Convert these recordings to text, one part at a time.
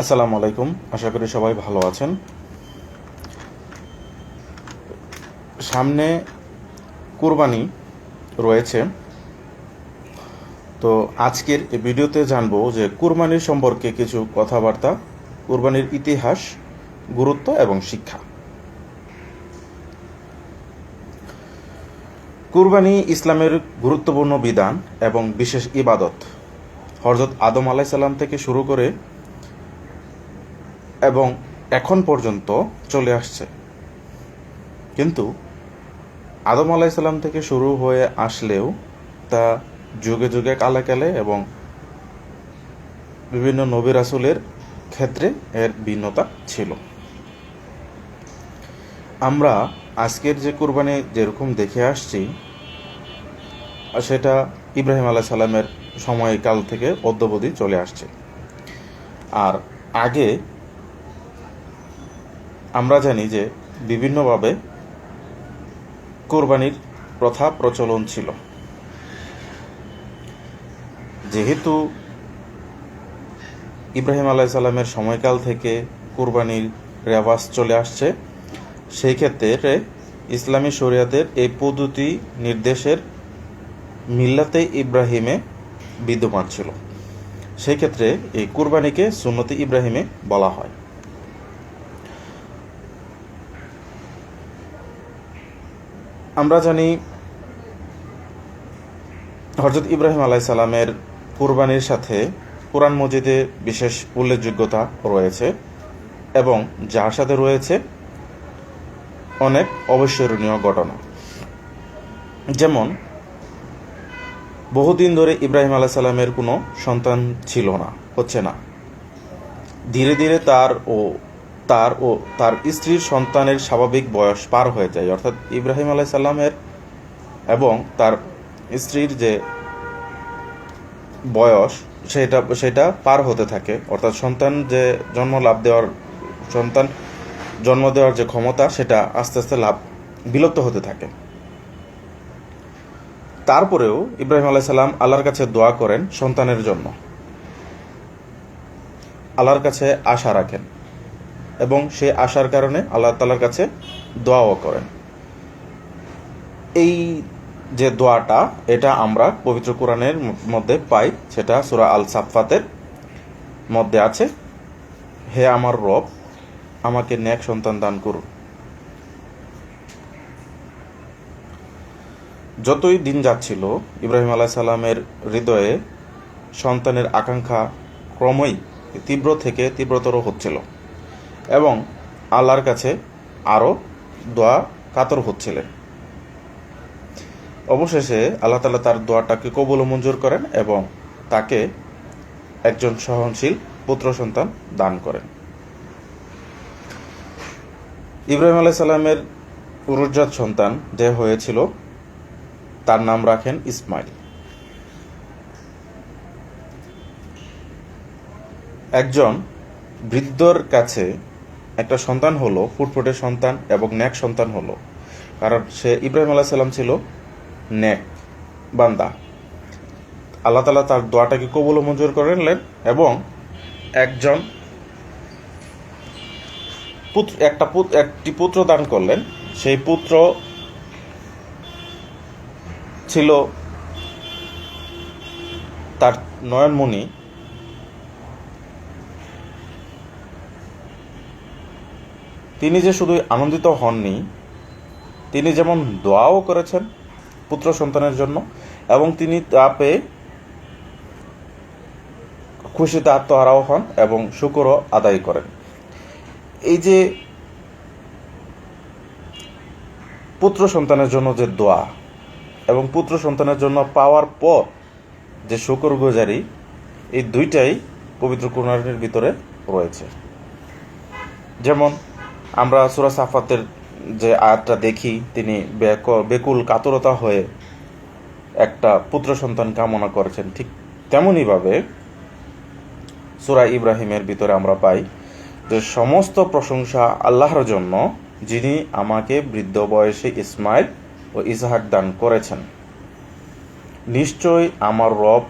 আসসালামু আলাইকুম। আশা করি সবাই ভালো আছেন। সামনে কুরবানি রয়েছে। তো আজকের এই ভিডিওতে জানব যে কুরবানির সম্পর্কে কিছু কথাবার্তা, কুরবানির ইতিহাস, গুরুত্ব এবং শিক্ষা। কুরবানি ইসলামের গুরুত্বপূর্ণ বিধান এবং বিশেষ ইবাদত। হরজত আদম আলাইসাল্লাম থেকে শুরু করে এবং এখন পর্যন্ত চলে আসছে। কিন্তু আদম আলাইসাল্লাম থেকে শুরু হয়ে আসলেও তা যুগে যুগে কালে কালে এবং বিভিন্ন নবী রাসুলের ক্ষেত্রে এর ভিন্নতা ছিল। আমরা আজকের যে কুরবানি যেরকম দেখে আসছি, সেটা ইব্রাহিম আলাহ সাল্লামের সময়কাল থেকে অদ্যবধি চলে আসছে। আর আগে আমরা জানি যে বিভিন্নভাবে কোরবানির প্রথা প্রচলন ছিল। যেহেতু ইব্রাহিম আলাইসাল্লামের সময়কাল থেকে কোরবানির রেওয়াজ চলে আসছে, সেই ক্ষেত্রে ইসলামী শরিয়াতের এই পদ্ধতি নির্দেশের মিল্লাতে ইব্রাহিমে বিদ্যমান ছিল। সেই ক্ষেত্রে এই কুরবানিকে সুন্নতি ইব্রাহিমে বলা হয়। আমরা জানি হজরত ইব্রাহিম আলাই সালামের কুরবানির সাথে কোরআন মজিদে বিশেষ উল্লেখযোগ্যতা রয়েছে এবং যার সাথে রয়েছে অনেক অবিস্মরণীয় ঘটনা। যেমন, বহুদিন ধরে ইব্রাহিম আলাহ সাল্লামের কোনো সন্তান ছিল না, হচ্ছে না। ধীরে ধীরে তার ও তার ও তার স্ত্রীর সন্তানের স্বাভাবিক বয়স পার হয়ে যায়। অর্থাৎ ইব্রাহিম আলাহ সাল্লামের এবং তার স্ত্রীর যে বয়স, সেটা সেটা পার হতে থাকে। অর্থাৎ সন্তান যে জন্ম লাভ দেওয়ার, সন্তান জন্ম দেওয়ার যে ক্ষমতা, সেটা আস্তে আস্তে লাভ, বিলুপ্ত হতে থাকে। তারপরেও ইব্রাহিম আলাহ সাল্লাম আল্লাহর কাছে দোয়া করেন সন্তানের জন্য। আল্লাহর কাছে আশা রাখেন। এবং সে আসার কারণে আল্লাহ তালার কাছে দোয়াও করেন। এই যে দোয়াটা, এটা আমরা পবিত্র কোরআনের মধ্যে পাই, সেটা সুরা আল সাফাতের মধ্যে আছে। হে আমার রব, আমাকে ন্যাক সন্তান দান করুন যতই দিন যাচ্ছিল, ইব্রাহিম আলাহ সাল্লামের হৃদয়ে সন্তানের আকাঙ্ক্ষা ক্রমই তীব্র থেকে তীব্রতর হচ্ছিল। এবং আল্লাহর কাছে আরও দোয়া কাতর হচ্ছিলেন। অবশেষে আল্লাহ তালা তার দোয়াটাকে কবুল মঞ্জুর করেন এবং তাকে একজন সহনশীল পুত্র সন্তান দান করেন। ইব্রাহিম আলাহ সাল্লামের পুরুষজাত সন্তান যে হয়েছিল, তার নাম রাখেন ইসমাইল। একজন বৃদ্ধর কাছে একটা সন্তান হলো, ফুটফুটে সন্তান এবং ন্যাক সন্তান হলো। কারণ সে ইব্রাহিম আলাহ সাল্লাম ছিল ন্যাক, বান্দা। আল্লাহ তালা তার দোয়াটাকে কবুল মঞ্জুর করে নিলেন এবং একজন পুত্র, একটা একটি পুত্র দান করলেন। সেই পুত্র ছিল তার নয়নমণি। তিনি যে শুধু আনন্দিত হননি, তিনি যেমন দোয়াও করেছেন পুত্র সন্তানের জন্য, এবং তিনি তা পেয়ে খুশিতে আত্মহারাও হন এবং শুকরও আদায় করেন। এই যে পুত্র সন্তানের জন্য যে দোয়া এবং পুত্র সন্তানের জন্য পাওয়ার পর যে শুকর গুজারি, এই দুইটাই পবিত্র কোরআনের ভিতরে রয়েছে। যেমন আমরা সুরা সাফাতের যে আয়াতটা দেখি, তিনি বেকুল কাতরতা হয়ে একটা পুত্র সন্তান কামনা করেছেন। ঠিক তেমনইভাবে সুরা ইব্রাহিমের ভিতরে আমরা পাই যে সমস্ত প্রশংসা আল্লাহর জন্য যিনি আমাকে বৃদ্ধ বয়সে ইসমাইল ও ইসহাক দান করেছেন। নিশ্চয় আমার রব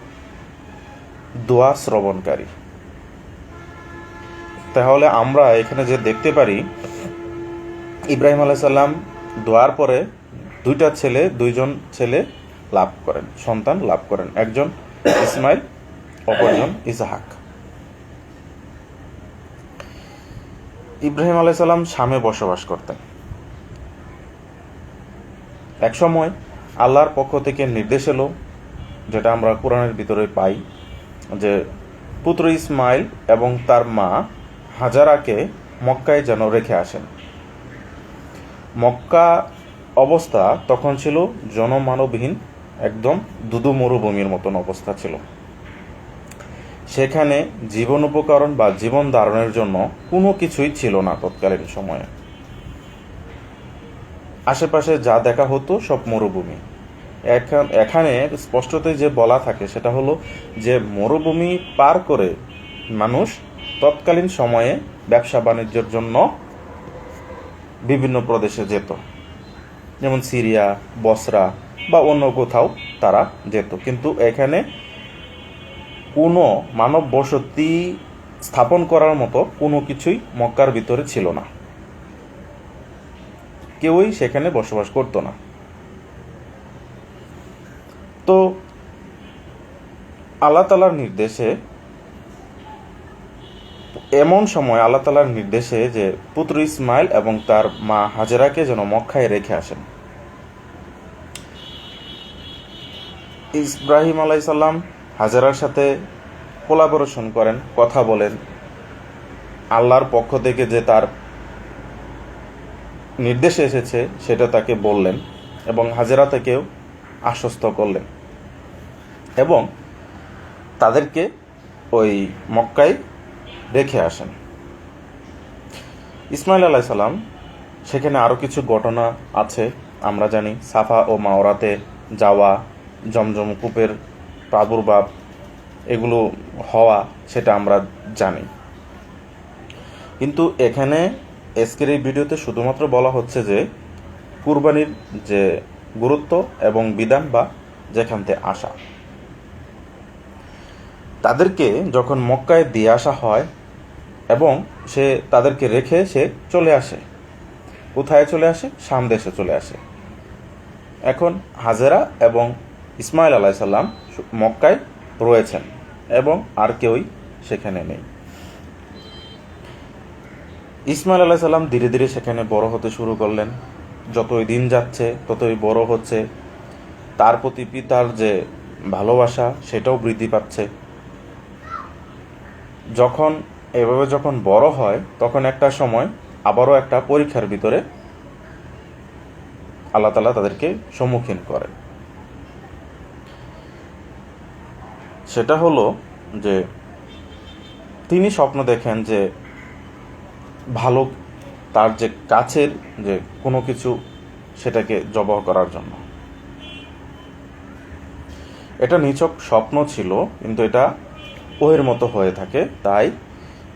দোয়া শ্রবণকারী। তাহলে আমরা এখানে যে দেখতে পারি, ইব্রাহিম আলাইসাল্লাম দোয়ার পরে দুইটা ছেলে, দুইজন ছেলে লাভ করেন, সন্তান লাভ করেন। একজন ইসমাইল, অপরজন ইসাহাক। ইব্রাহিম আলাইসাল্লাম শামে বসবাস করতেন। এক সময় আল্লাহর পক্ষ থেকে নির্দেশ এলো, যেটা আমরা কোরআনের ভিতরে পাই, যে পুত্র ইসমাইল এবং তার মা হাজারাকে মক্কায় যেন রেখে আসেন। মক্কা অবস্থা তখন ছিল জনমানবহীন, একদম দুদু মরুভূমির মতন অবস্থা ছিল। সেখানে জীবন উপকরণ বা জীবন ধারণের জন্য কোনো কিছুই ছিল না তৎকালীন সময়ে। আশেপাশে যা দেখা হতো সব মরুভূমি। এখান- স্পষ্টতই যে বলা থাকে সেটা হলো যে মরুভূমি পার করে মানুষ তৎকালীন সময়ে ব্যবসা বাণিজ্যের জন্য বিভিন্ন প্রদেশে যেত। যেমন সিরিয়া, বসরা বা অন্য কোথাও তারা যেত। কিন্তু এখানে কোনো মানব বসতি স্থাপন করার মতো কোনো কিছুই মক্কার ভিতরে ছিল না। কেউই সেখানে বসবাস করতো না। তো আল্লাহ তালার নির্দেশে এমন সময় আল্লাহ তালার নির্দেশে যে পুত্র ইসমাইল এবং তার মা হাজেরাকে যেন মক্কায় রেখে আসেন। ইব্রাহিম আলাইসাল্লাম হাজারার সাথে কোলাবোরেশন করেন, কথা বলেন। আল্লাহর পক্ষ থেকে যে তার নির্দেশ এসেছে, সেটা তাকে বললেন এবং হাজেরা থেকেও আশ্বস্ত করলেন। এবং তাদেরকে ওই মক্কায় রেখে আসেন। ইসমাইল আলাহ সাল্লাম সেখানে আরও কিছু ঘটনা আছে, আমরা জানি। সাফা ও মাওরাতে যাওয়া, জমজম কূপের প্রাদুর্ভাব, এগুলো হওয়া, সেটা আমরা জানি। কিন্তু এখানে এসকের এই ভিডিওতে শুধুমাত্র বলা হচ্ছে যে, কুরবানির যে গুরুত্ব এবং বিধান বা যেখান থেকে আসা। তাদেরকে যখন মক্কায় দিয়ে আসা হয় এবং সে তাদেরকে রেখে সে চলে আসে। কোথায় চলে আসে? সামদেশে চলে আসে। এখন হাজেরা এবং ইসমাইল আলাইসাল্লাম মক্কায় রয়েছেন এবং আর কেউই সেখানে নেই। ইসমাইল আলাইসাল্লাম ধীরে ধীরে সেখানে বড় হতে শুরু করলেন। যতই দিন যাচ্ছে, ততই বড় হচ্ছে। তার প্রতি পিতার যে ভালোবাসা, সেটাও বৃদ্ধি পাচ্ছে। যখন এভাবে যখন বড় হয়, তখন একটা সময় আবারও একটা পরীক্ষার ভিতরে আল্লাহ তালা তাদেরকে সম্মুখীন করে সেটা হলো যে তিনি স্বপ্ন দেখেন যে ভালো তার যে কাছের যে কোনো কিছু সেটাকে জবহ করার জন্য। এটা নিছক স্বপ্ন ছিল, কিন্তু এটা ওহের মতো হয়ে থাকে, তাই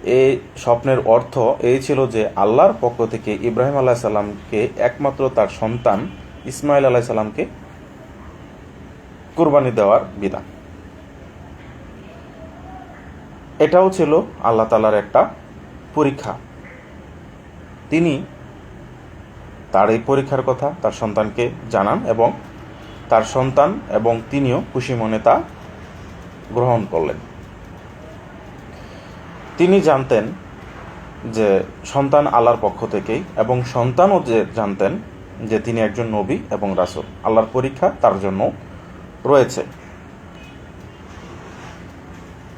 এই স্বপ্নের অর্থ এই ছিল যে আল্লাহর পক্ষ থেকে ইব্রাহিম আলাহ সাল্লামকে একমাত্র তার সন্তান ইসমাইল আলাহ সাল্লামকে কুরবানি দেওয়ার বিধান। এটাও ছিল আল্লাহ তালার একটা পরীক্ষা। তিনি তার এই পরীক্ষার কথা তার সন্তানকে জানান এবং তার সন্তান এবং তিনিও খুশি মনে তা গ্রহণ করলেন। তিনি জানতেন যে সন্তান আল্লাহর পক্ষ থেকেই এবং সন্তানও যে জানতেন যে তিনি একজন নবী এবং রাসুল, আল্লাহর পরীক্ষা তার জন্য রয়েছে।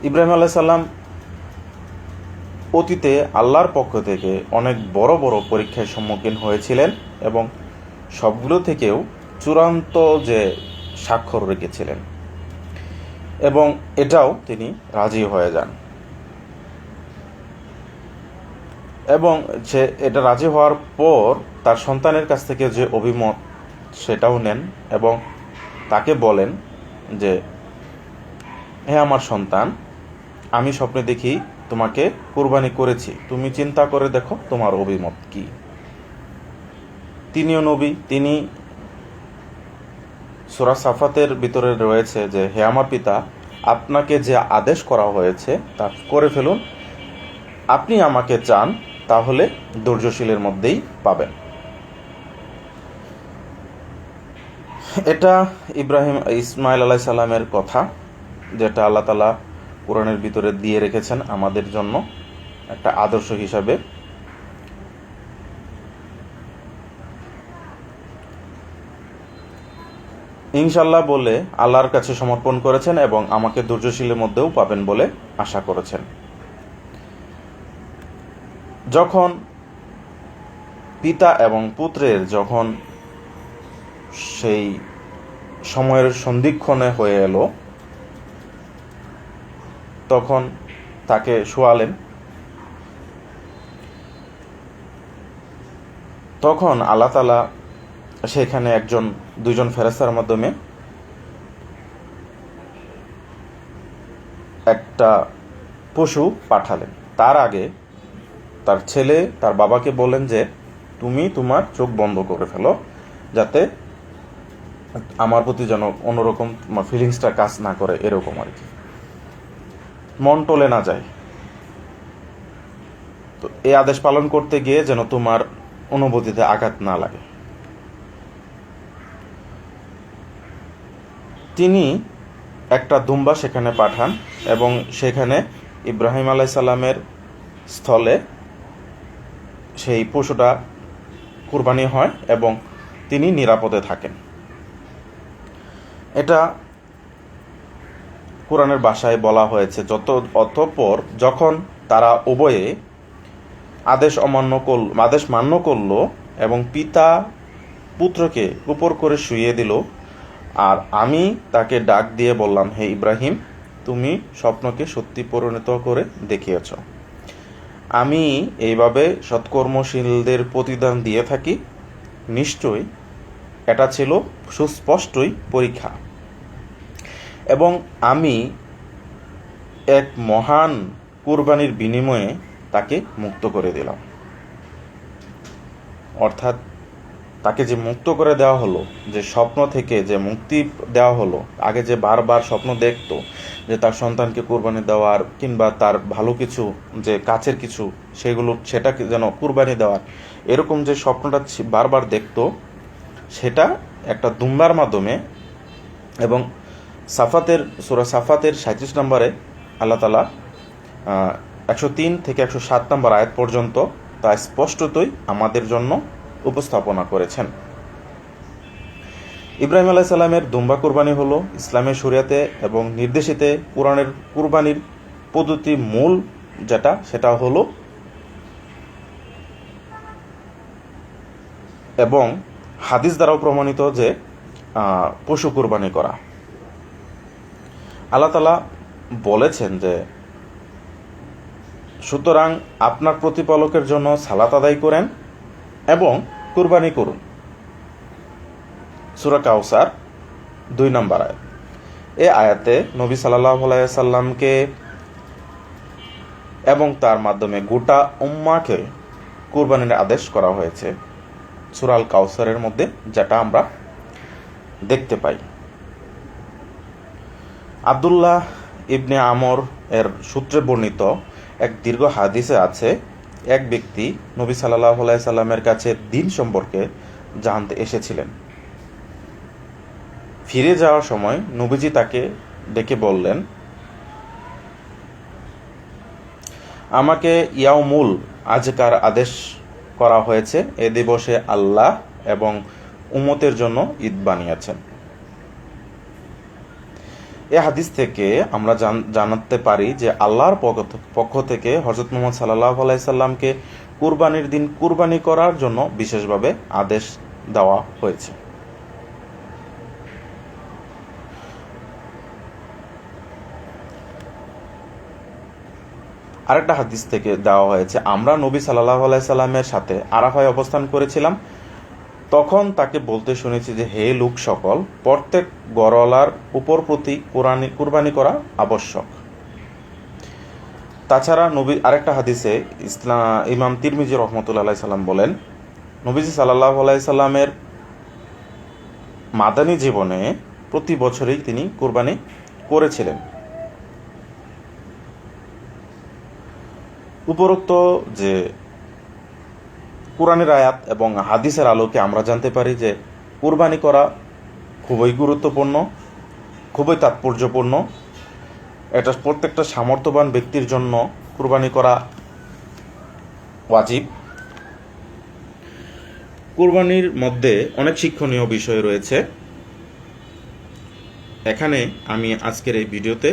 ইব্রাহিম আলাহ সাল্লাম অতীতে আল্লাহর পক্ষ থেকে অনেক বড় বড় পরীক্ষার সম্মুখীন হয়েছিলেন এবং সবগুলো থেকেও চূড়ান্ত যে স্বাক্ষর রেখেছিলেন এবং এটাও তিনি রাজি হয়ে যান। এবং সে এটা রাজি হওয়ার পর তার সন্তানের কাছ থেকে যে অভিমত সেটাও নেন এবং তাকে বলেন যে, হে আমার সন্তান, আমি স্বপ্নে দেখি তোমাকে কোরবানি করেছি। তুমি চিন্তা করে দেখো তোমার অভিমত কি। তিনিও নবী, তিনি সুরা সাফাতের ভিতরে রয়েছে যে, হে আমার পিতা, আপনাকে যে আদেশ করা হয়েছে তা করে ফেলুন। আপনি আমাকে চান তাহলে ধৈর্যশীলের মধ্যেই পাবেন। এটা ইব্রাহিম, ইসমাইল আলাহ সাল্লামের কথা, যেটা আল্লাহ তালা কোরআনের ভিতরে দিয়ে রেখেছেন আমাদের জন্য একটা আদর্শ হিসাবে। ইনশাল্লাহ বলে আল্লাহর কাছে সমর্পণ করেছেন এবং আমাকে ধৈর্যশীলের মধ্যেও পাবেন বলে আশা করেছেন। যখন পিতা এবং পুত্রের যখন সেই সময়ের সন্ধিক্ষণে হয়ে এলো, তখন তাকে শোয়ালেন। তখন আল্লাহ তালা সেখানে একজন দুজন ফেরেস্তার মাধ্যমে একটা পশু পাঠালেন। তার আগে তার ছেলে তার বাবাকে বলেন যে, তুমি তোমার চোখ বন্ধ করে ফেলো, যাতে আমার প্রতি যেন অন্যরকম তোমার ফিলিংসটা কাজ না করে, এরকম আর কি। মন টলে না যায়। তো এই আদেশ পালন করতে গিয়ে যেন তোমার অনুভূতিতে আঘাত না লাগে। তিনি একটা দুম্বা সেখানে পাঠান এবং সেখানে ইব্রাহিম আলাই সাল্লামের স্থলে সেই পশুটা কুরবানি হয় এবং তিনি নিরাপদে থাকেন। এটা কোরআনের ভাষায় বলা হয়েছে, যত অতঃপর যখন তারা উভয়ে আদেশ অমান্য করল আদেশ মান্য করল এবং পিতা পুত্রকে উপর করে শুইয়ে দিল, আর আমি তাকে ডাক দিয়ে বললাম, হে ইব্রাহিম, তুমি স্বপ্নকে সত্যি পরিণত করে দেখিয়েছ। আমি এইভাবে সৎকর্মশীলদের প্রতিদান দিয়ে থাকি। নিশ্চয়ই এটা ছিল সুস্পষ্টই পরীক্ষা। এবং আমি এক মহান কুরবানির বিনিময়ে তাকে মুক্ত করে দিলাম। অর্থাৎ তাকে যে মুক্ত করে দেওয়া হলো, যে স্বপ্ন থেকে যে মুক্তি দেওয়া হলো, আগে যে বারবার স্বপ্ন দেখতো যে তার সন্তানকে কোরবানি দেওয়ার কিংবা তার ভালো কিছু, যে কাছের কিছু, সেগুলো, সেটাকে যেন কুরবানি দেওয়ার, এরকম যে স্বপ্নটা বারবার দেখতো, সেটা একটা দুম্বার মাধ্যমে এবং সাফাতের, সুরা সাফাতের সাঁত্রিশ নম্বরে আল্লাহ তালা একশো তিন থেকে একশো সাত নম্বর আয়াত পর্যন্ত তা স্পষ্টতই আমাদের জন্য উপস্থাপনা করেছেন। ইব্রাহিম আলাহ সাল্লামের দুম্বা কুরবানি হলো ইসলামের শরিয়াতে এবং নির্দেশিতে কোরআনের কুরবানির পদ্ধতি মূল যেটা, সেটা হলো এবং হাদিস দ্বারাও প্রমাণিত যে পশু কুরবানি করা। আল্লাহ তালা বলেছেন যে, সুতরাং আপনার প্রতিপালকের জন্য সালাত আদায় করেন এবং কুরবানি করুন। সুরা কাউসার দুই নম্বর আয়াত। এ আয়াতে নবী সাল্লাহ সাল্লামকে এবং তার মাধ্যমে গোটা উম্মাকে কুরবানির আদেশ করা হয়েছে। সুরাল কাউসারের মধ্যে যেটা আমরা দেখতে পাই। আবদুল্লাহ ইবনে আমর এর সূত্রে বর্ণিত এক দীর্ঘ হাদিসে আছে এক ব্যক্তি নবী সাল্লাহ সাল্লামের কাছে দিন সম্পর্কে জানতে এসেছিলেন। ফিরে যাওয়ার সময় নবীজি তাকে ডেকে বললেন, আমাকে ইয়াউমুল আজকার আদেশ করা হয়েছে, এ দিবসে আল্লাহ এবং উমতের জন্য ঈদ বানিয়েছেন। এ হাদিস থেকে আমরা জানাতে পারি যে আল্লাহর পক্ষ থেকে হজরত মোহাম্মদ সাল্লাহ আলাইসাল্লামকে কুরবানির দিন কুরবানি করার জন্য বিশেষভাবে আদেশ দেওয়া হয়েছে। আরেকটা হাদিস থেকে দেওয়া হয়েছে, আমরা নবী সাল্লাহ আলাইসাল্লামের সাথে আরাফায় অবস্থান করেছিলাম। তখন তাকে বলতে শুনেছি যে, হে লোক সকল, প্রত্যেক গরলার উপর প্রতি কোরআনি, কুরবানি করা আবশ্যক। তাছাড়া নবী, আরেকটা হাদিসে ইসলাম ইমাম তিরমিজি রহমতুল্লাহ সাল্লাম বলেন, নবীজি সাল্লাহ সাল্লামের মাদানী জীবনে প্রতি বছরেই তিনি কোরবানি করেছিলেন। উপরোক্ত যে কোরআনের আয়াত এবং হাদিসের আলোকে আমরা জানতে পারি যে কুরবানি করা খুবই গুরুত্বপূর্ণ, খুবই তাৎপর্যপূর্ণ। এটা প্রত্যেকটা সামর্থ্যবান ব্যক্তির জন্য কুরবানি করা ওয়াজিব। কুরবানির মধ্যে অনেক শিক্ষণীয় বিষয় রয়েছে। এখানে আমি আজকের এই ভিডিওতে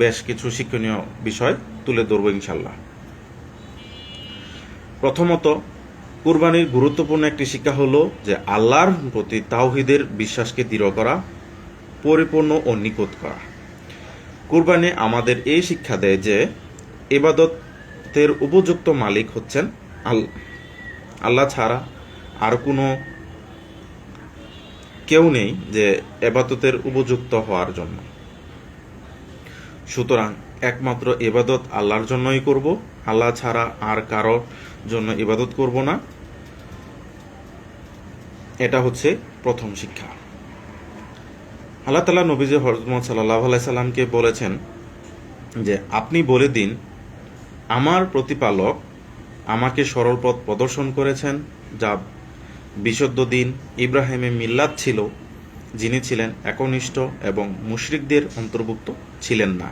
বেশ কিছু শিক্ষণীয় বিষয় তুলে ধরব ইনশাল্লাহ প্রথমত কুরবানির গুরুত্বপূর্ণ একটি শিক্ষা হলো যে আল্লাহর প্রতি তাওহিদের বিশ্বাসকে দৃঢ় করা, পরিপূর্ণ ও নিখুঁত করা। কুরবানি আমাদের এই শিক্ষা দেয় যে এবাদতের উপযুক্ত মালিক হচ্ছেন আল্লাহ ছাড়া আর কোনো কেউ নেই যে এবাদতের উপযুক্ত হওয়ার জন্য। সুতরাং একমাত্র এবাদত আল্লাহর জন্যই করব, আল্লাহ ছাড়া আর কারোর জন্য ইবাদত করব না। এটা হচ্ছে প্রথম শিক্ষা। আল্লাহ তালা নবীজি হরমত সাল্লাহ সাল্লামকে বলেছেন যে, আপনি বলে দিন, আমার প্রতিপালক আমাকে সরল পথ প্রদর্শন করেছেন, যা বিশুদ্ধ দিন ইব্রাহিমে মিল্লাত ছিল, যিনি ছিলেন একনিষ্ঠ এবং মুশরিকদের অন্তর্ভুক্ত ছিলেন না।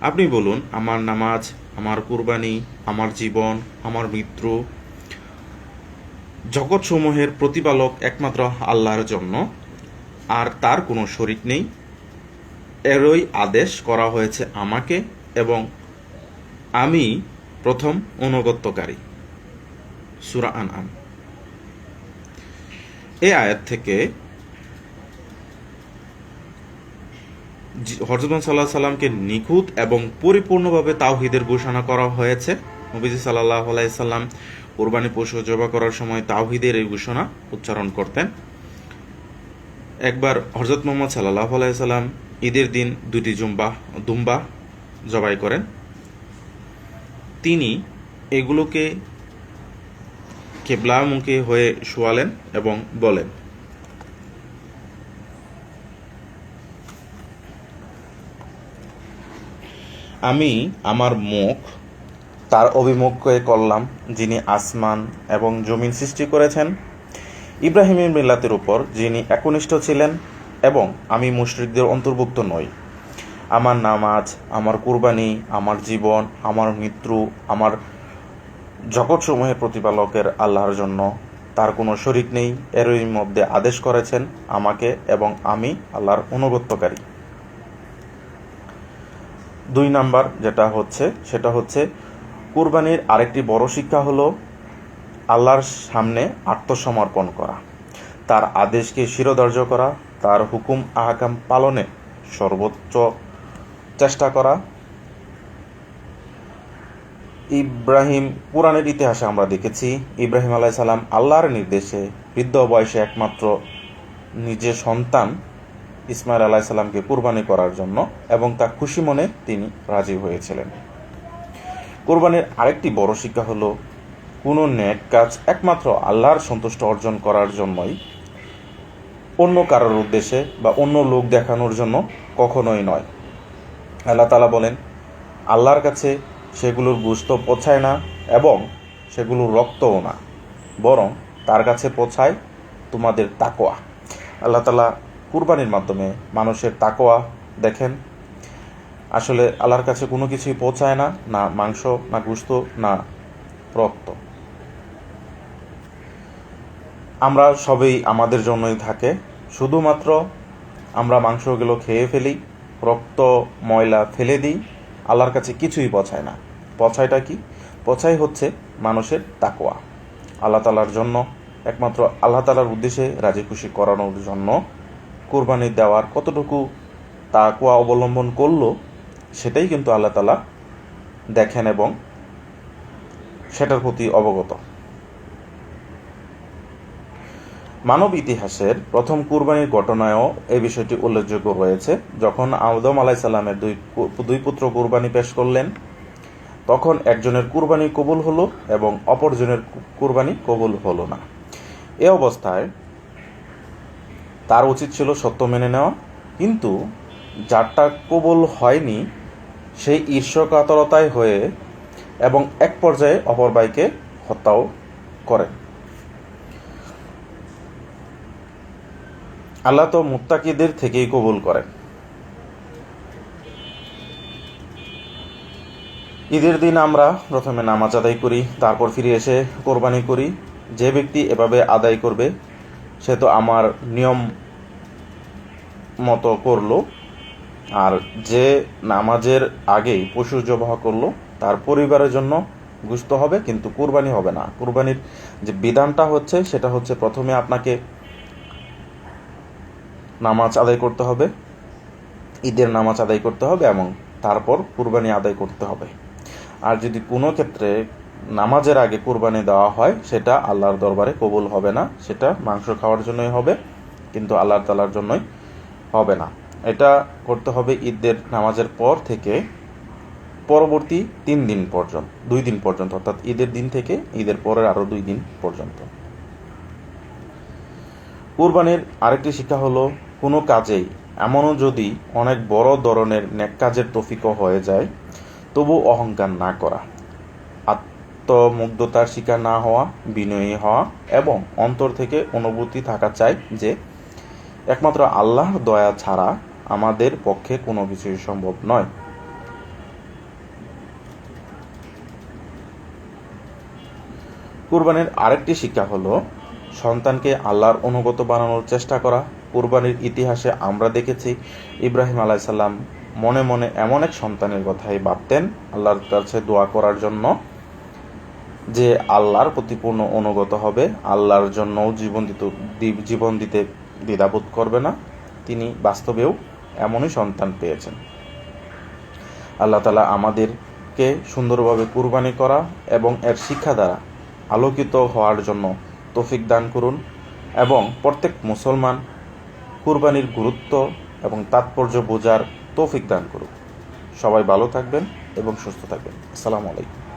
আপনি বলুন, আমার নামাজ, আমার কুরবানি, আমার জীবন, আমার মৃত্যু জগৎসমূহের প্রতিপালক একমাত্র আল্লাহর জন্য, আর তার কোনো শরিক নেই। এরই আদেশ করা হয়েছে আমাকে এবং আমি প্রথম অনুগত্যকারী। সুরা আন আন এই আয়াত থেকে হরজত সাল্লাহ সাল্লামকে নিখুঁত এবং পরিপূর্ণভাবে তাওহিদের ঘোষণা করা হয়েছে। নবীজি সাল্লাহ আলাইসাল্লাম কোরবানি পশু জবা করার সময় তাওহিদের এই ঘোষণা উচ্চারণ করতেন। একবার হরজত মোহাম্মদ সাল্লাহ আলাইসাল্লাম ঈদের দিন দুটি জুম্বা, দুম্বা জবাই করেন। তিনি এগুলোকে কেবলামুখী হয়ে শোয়ালেন এবং বলেন, আমি আমার মুখ তার অভিমুখে করলাম যিনি আসমান এবং জমিন সৃষ্টি করেছেন ইব্রাহিমের মিল্লাতের উপর যিনি একনিষ্ঠ ছিলেন এবং আমি মুশরিকদের অন্তর্ভুক্ত নই। আমার নামাজ, আমার কুরবানি, আমার জীবন, আমার মৃত্যু, আমার জগৎসমূহের প্রতিপালকের আল্লাহর জন্য তার কোনো শরিক নেই। এরই মধ্যে আদেশ করেছেন আমাকে এবং আমি আল্লাহর অনুগত্যকারী। দুই নাম্বার যেটা হচ্ছে, সেটা হচ্ছে কুরবানির আরেকটি বড় শিক্ষা হলো আল্লাহর সামনে আত্মসমর্পণ করা। তার আদেশকে শিরোধার্য করা, তার হুকুম, আহকাম পালনে সর্বোচ্চ চেষ্টা করা। ইব্রাহিম পুরাণের ইতিহাসে আমরা দেখেছি, ইব্রাহিম আলাই সালাম আল্লাহর নির্দেশে বৃদ্ধ বয়সে একমাত্র নিজের সন্তান ইসমাইল আলাহ সাল্লামকে কুরবানি করার জন্য এবং তা খুশি মনে তিনি রাজি হয়েছিলেন। কোরবানির আরেকটি বড় শিক্ষা হলো, কোনো ন্যাক কাজ একমাত্র আল্লাহর সন্তুষ্ট অর্জন করার জন্যই। অন্য কারোর উদ্দেশ্যে বা অন্য লোক দেখানোর জন্য কখনোই নয়। আল্লাহ তালা বলেন, আল্লাহর কাছে সেগুলোর গুস্ত পৌঁছায় না এবং সেগুলোর রক্তও না, বরং তার কাছে পৌঁছায় তোমাদের তাকোয়া আল্লাহ তালা কুরবানির মাধ্যমে মানুষের তাকোয়া দেখেন আসলে আল্লাহর কাছে কোনো কিছুই পৌঁছায় না না মাংস, না গুস্ত না রক্ত। আমরা সবই আমাদের জন্যই থাকে। শুধুমাত্র আমরা মাংসগুলো খেয়ে ফেলি, রক্ত, ময়লা ফেলে দিই, আল্লাহর কাছে কিছুই পছায় না। পছায়টা কি? পছাই হচ্ছে মানুষের তাকোয়া আল্লাহ তালার জন্য, একমাত্র আল্লাহ তালার উদ্দেশ্যে রাজি খুশি করানোর জন্য কোরবানি দেওয়ার কতটুকু তাকোয়া অবলম্বন করল সেটাই কিন্তু আল্লাহ তালা দেখেন এবং সেটার প্রতি অবগত। মানব ইতিহাসের প্রথম কুরবানির ঘটনায়ও এই বিষয়টি উল্লেখযোগ্য রয়েছে যখন আদম আলাহ সাল্লামের দুই দুই পুত্র কুরবানি পেশ করলেন, তখন একজনের কুরবানি কবুল হলো এবং অপরজনের কুরবানি কবুল হলো না। এ অবস্থায় তার উচিত ছিল সত্য মেনে নেওয়া, কিন্তু যারটা কবুল হয়নি সেই ঈর্ষকাতরতায় হয়ে এবং এক পর্যায়ে অপর ভাইকে হত্যাও করেন আল্লাহ তো মুত্তাকিদের থেকেই কবুল করেন। ঈদের দিন আমরা প্রথমে নামাজ আদায় করি, তারপর ফিরে এসে কোরবানি করি। যে ব্যক্তি এভাবে আদায় করবে, সে তো আমার নিয়ম মতো করল। আর যে নামাজের আগেই পশু জবাহ করল, তার পরিবারের জন্য গুস্ত হবে, কিন্তু কুরবানি হবে না। কুরবানির যে বিধানটা হচ্ছে, সেটা হচ্ছে প্রথমে আপনাকে নামাজ আদায় করতে হবে, ঈদের নামাজ আদায় করতে হবে এবং তারপর কুরবানি আদায় করতে হবে। আর যদি কোনো ক্ষেত্রে নামাজের আগে কুরবানি দেওয়া হয়, সেটা আল্লাহর দরবারে কবুল হবে না, সেটা মাংস খাওয়ার জন্যই হবে, কিন্তু আল্লাহ তালার জন্যই হবে না। এটা করতে হবে ঈদের নামাজের পর থেকে পরবর্তী তিন দিন পর্যন্ত, দুই দিন পর্যন্ত, অর্থাৎ ঈদের দিন থেকে ঈদের পরের আরও দুই দিন পর্যন্ত। কুরবানির আরেকটি শিক্ষা হলো, কোনো কাজেই এমনও যদি অনেক বড় ধরনের নেক কাজের তফিকও হয়ে যায়, তবু অহংকার না করা, আত্মমুগ্ধতার শিকার না হওয়া, বিনয়ী হওয়া এবং অন্তর থেকে অনুভূতি থাকা চাই যে একমাত্র আল্লাহর দয়া ছাড়া আমাদের পক্ষে কোনো কিছুই সম্ভব নয়। কুরবানির আরেকটি শিক্ষা হলো, সন্তানকে আল্লাহর অনুগত বানানোর চেষ্টা করা। কুরবানির ইতিহাসে আমরা দেখেছি, ইব্রাহিম আলাইসাল্লাম মনে মনে এমন এক সন্তানের কথাই ভাবতেন আল্লাহর কাছে দোয়া করার জন্য যে আল্লাহর প্রতিপূর্ণ অনুগত হবে, আল্লাহর জন্যও জীবন দিত জীবন দিতে দ্বিধাবোধ করবে না। তিনি বাস্তবেও এমনই সন্তান পেয়েছেন। আল্লাহ তালা আমাদেরকে সুন্দরভাবে কুরবানি করা এবং এর শিক্ষা দ্বারা আলোকিত হওয়ার জন্য তৌফিক দান করুন এবং প্রত্যেক মুসলমান কুরবানির গুরুত্ব এবং তাৎপর্য বোঝার তৌফিক দান করুন সবাই ভালো থাকবেন এবং সুস্থ থাকবেন। আসসালামু আলাইকুম।